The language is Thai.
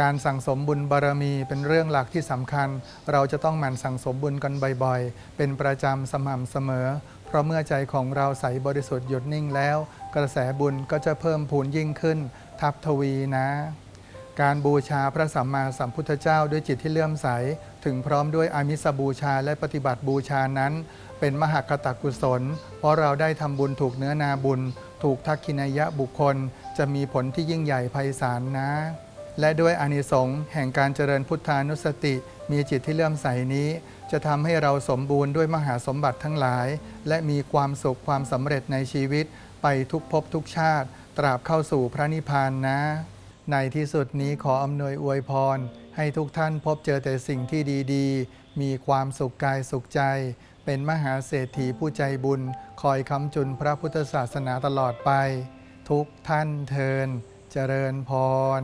การสั่งสมบุญบารมีเป็นเรื่องหลักที่สำคัญ เราจะต้องหมั่นสั่งสมบุญกันบ่อยๆ เป็นประจำสม่ำเสมอ เพราะเมื่อใจของเราใสบริสุทธิ์หยุดนิ่งแล้ว กระแสบุญก็จะเพิ่มพูนยิ่งขึ้น ทับทวีนะ การบูชาพระสัมมาสัมพุทธเจ้าด้วยจิตที่เลื่อมใส ถึงพร้อมด้วยอามิสบูชาและปฏิบัติบูชานั้น เป็นมหากตกุศล เพราะเราได้ทำบุญถูกเนื้อนาบุญ ถูกทักขินายะบุคคล จะมีผลที่ยิ่งใหญ่ไพศาลนะ และด้วยอานิสงส์แห่งการเจริญพุทธานุสติ มีจิตที่เลื่อมใสนี้ จะทำให้เราสมบูรณ์ด้วยมหาสมบัติทั้งหลาย และมีความสุขความสำเร็จในชีวิต ไปทุกภพทุกชาติ ตราบเข้าสู่พระนิพพานนะ ในที่สุดนี้ขออำนวยอวยพร ให้ทุกท่านพบเจอแต่สิ่งที่ดีๆ มีความสุขกายสุขใจ เป็นมหาเศรษฐีผู้ใจบุญ คอยคำจุนพระพุทธศาสนาตลอดไป ทุกท่านเทินเจริญพร